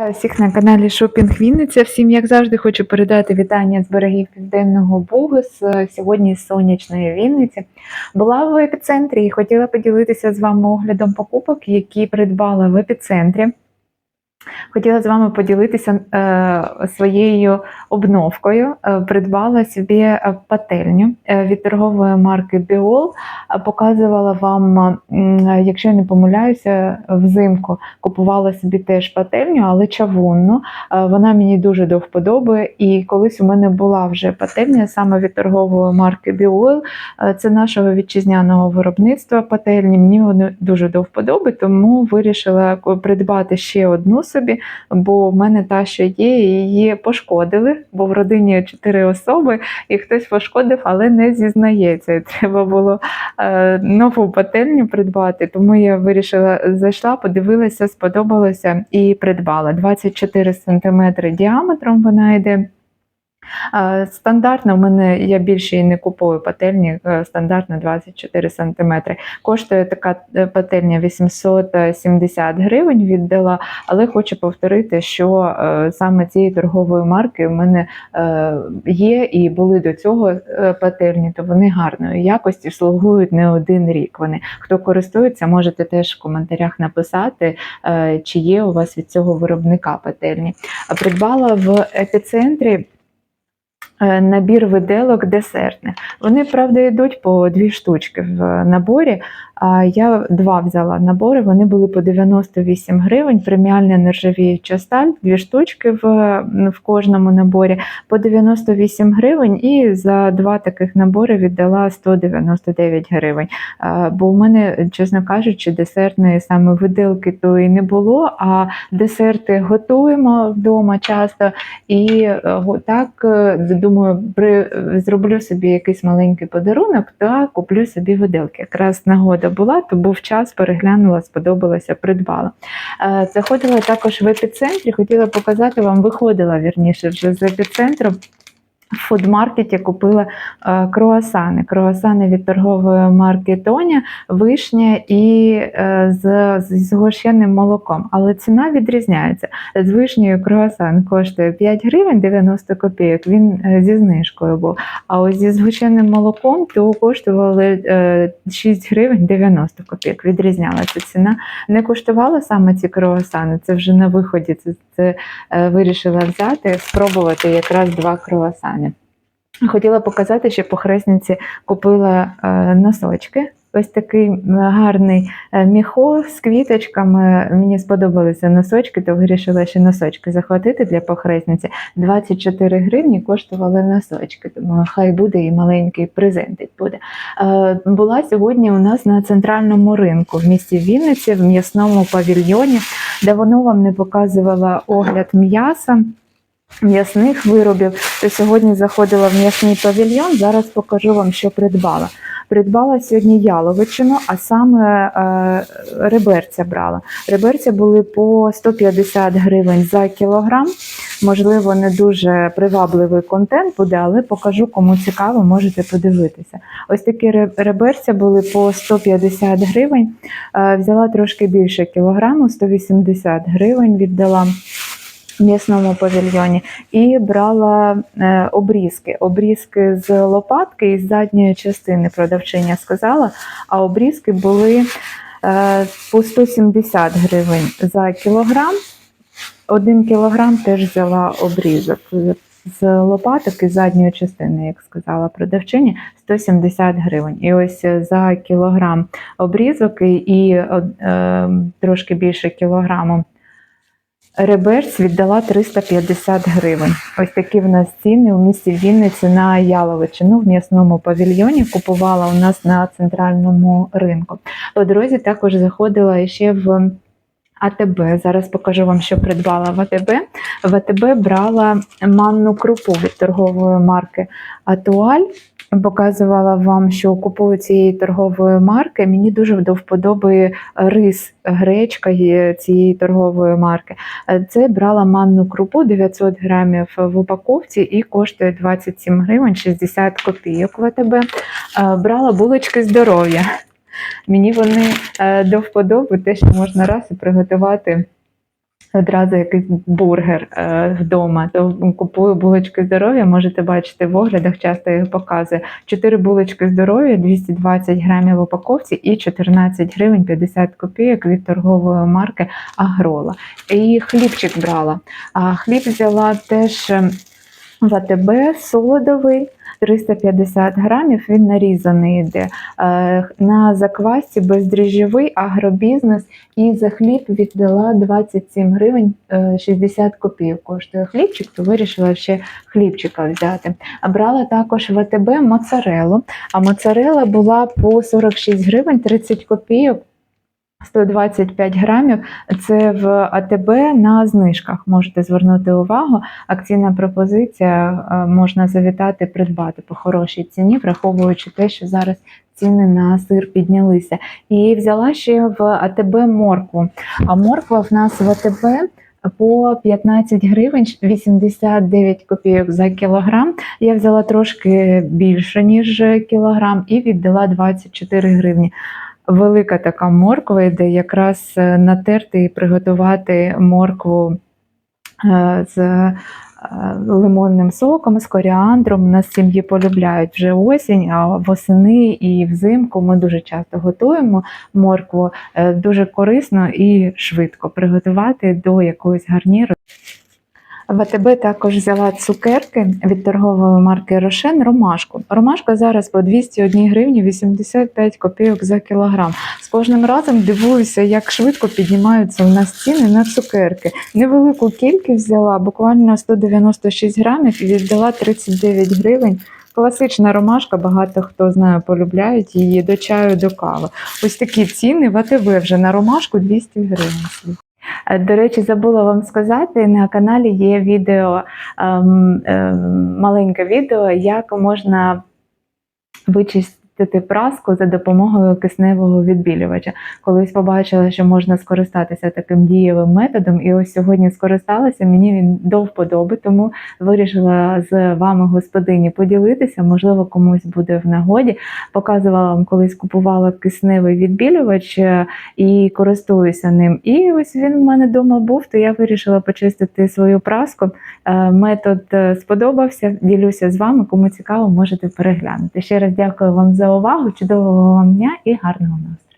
Вітаю всіх на каналі Шопінг Вінниця. Всім, як завжди, хочу передати вітання з берегів Південного Бугу з сьогодні з сонячної Вінниці. Була в епіцентрі і хотіла поділитися з вами оглядом покупок, які придбала в епіцентрі. Хотіла з вами поділитися е, своєю обновкою. Е, придбала собі е, пательню е, від торгової марки Біол. Е, Показувала вам, якщо я не помиляюся, взимку купувала собі теж пательню, але чавунну. Е, Вона мені дуже до вподоби. І колись у мене була вже пательня саме від торгової марки Біол. Це нашого вітчизняного виробництва пательні. Мені вони дуже до вподоби, тому вирішила придбати ще одну собі, бо в мене та, що є, її пошкодили, бо в родині чотири особи, і хтось пошкодив, але не зізнається. Треба було е, нову пательню придбати. Тому я вирішила, зайшла, подивилася, сподобалося і придбала. 24 см діаметром вона йде. Стандартно в мене я більше і не купую пательні, е, стандартно 24 см. Коштує така е, пательня 870 гривень віддала, але хочу повторити, що е, саме цієї торгової марки в мене є і були до цього пательні, то вони гарної якості слугують не один рік. Вони хто користується, можете теж в коментарях написати, чи є у вас від цього виробника пательні. Придбала в епіцентрі. Е, Набір виделок десертних. Вони, правда, йдуть по дві штучки в наборі. А я два взяла набори, вони були по 98 гривень. Преміальна нержавіюча сталь, дві штучки в, в кожному наборі по 98 гривень. І за два таких набори віддала 199 гривень. А, Бо в мене, чесно кажучи, десертної саме виделки то і не було. А десерти готуємо вдома часто. І е, так е, думаю, при, зроблю собі якийсь маленький подарунок та куплю собі виделки. Якраз нагода була, то був час, переглянула, сподобалося, придбала. Е, Заходила також в епіцентрі, хотіла показати вам, виходила вірніше вже з епіцентру. В фудмаркеті купила е, круасани. Круасани від торгової марки Тоня, вишня і е, з, згущеним молоком. Але ціна відрізняється. З вишнею круасан коштує 5 гривень 90 копійок. Він е, зі знижкою був. А ось зі згущеним молоком то коштували е, 6 гривень 90 копійок. Відрізнялася ціна. Не коштувала саме ці круасани. Це вже на виході. Це, це вирішила взяти, спробувати якраз два круасани. Хотіла показати, що по хресниці купила е, носочки. Ось такий гарний е, міхо з квіточками. Мені сподобалися носочки, то вирішила ще носочки захватити для похресниці. 24 гривні коштували носочки, тому хай буде і маленький презентик буде. Е, Була сьогодні у нас на центральному ринку в місті Вінниці, в м'ясному павільйоні. Давно вам не показувала огляд м'яса. М'ясних виробів, то сьогодні заходила в м'ясний павільйон. Зараз покажу вам, що придбала. Придбала сьогодні яловичину, а саме е, реберця брала. Реберця були по 150 гривень за кілограм. Можливо, не дуже привабливий контент буде, але покажу, кому цікаво, можете подивитися. Ось такі ре- реберця були по 150 гривень. Е, взяла трошки більше кілограму, 180 гривень віддала м'ясному павільйоні і брала е, обрізки. Обрізки з лопатки і з задньої частини продавчиня сказала, а обрізки були е, по 170 гривень за кілограм. Один кілограм теж взяла обрізок. З- лопаток і задньої частини, як сказала продавчиня, 170 гривень. І ось е, за кілограм обрізок і, і е, трошки більше кілограму Реберць віддала 350 гривень. Ось такі в нас ціни у місті Вінниці на яловичину в м'ясному павільйоні. Купувала у нас на центральному ринку. По дорозі також заходила ще в АТБ. Зараз покажу вам, що придбала в АТБ. В АТБ брала манну крупу від торгової марки Атуаль. Показувала вам, що купую цієї торгової марки. Мені дуже до вподоби рис, гречка цієї торгової марки. Е, Це брала манну крупу 900 грамів в упаковці і коштує 27 гривень 60 копійок в АТБ. Е, Брала булочки здоров'я. Мені вони е, до вподоби, те, що можна раз і приготувати одразу якийсь бургер е, вдома, то купую булочки здоров'я. Можете бачити в оглядах, часто їх показую. 4 булочки здоров'я, 220 грамів в упаковці і 14 гривень 50 копійок від торгової марки Агрола. І хлібчик брала. А хліб взяла теж е, в АТБ солодовий. 350 грамів він нарізаний йде. Е, На заквасці бездріжджовий агробізнес і за хліб віддала 27 гривень е, 60 копійок. Коштує хлібчик, то вирішила ще хлібчика взяти. Брала також в АТБ моцарелу. А моцарела була по 46 гривень 30 копійок. 125 грамів це в АТБ на знижках. Можете звернути увагу. Акційна пропозиція е, можна завітати, придбати по хорошій ціні, враховуючи те, що зараз ціни на сир піднялися. І взяла ще в АТБ моркву. А морква в нас в АТБ по 15 гривень 89 копійок за кілограм. Я взяла трошки більше, ніж кілограм, і віддала 24 гривні. Велика така морква йде якраз е, натерти і приготувати моркву е, з е, лимонним соком, з коріандром. Нас сім'ї полюбляють вже осінь, а восени і взимку ми дуже часто готуємо моркву. Дуже корисно і швидко приготувати до якогось гарніру. В АТБ також взяла цукерки від торгової марки Рошен Ромашку. Ромашка зараз по 201 гривні 85 копійок за кілограм. З кожним разом дивуюся, як швидко піднімаються у нас ціни на цукерки. Невелику кількість взяла, буквально 196 грамів і віддала 39 гривень. Класична ромашка, багато хто знає, полюбляють її до чаю, до кави. Ось такі ціни в АТБ вже на ромашку 200 гривень. Е, До речі, забула вам сказати, на каналі є відео, ем, ем, маленьке відео, як можна вичистити праску за допомогою кисневого відбілювача. Колись побачила, що можна скористатися таким дієвим методом, і ось сьогодні скористалася. Мені він до вподоби, тому вирішила з вами, господині, поділитися. Можливо, комусь буде в нагоді. Показувала вам, колись купувала кисневий відбілювач е, і користуюся ним. І ось він в мене вдома був, то я вирішила почистити свою праску. Е, Метод е, сподобався. Ділюся з вами. Кому цікаво, можете переглянути. Ще раз дякую вам увагу. Чудового вам дня і гарного настрою.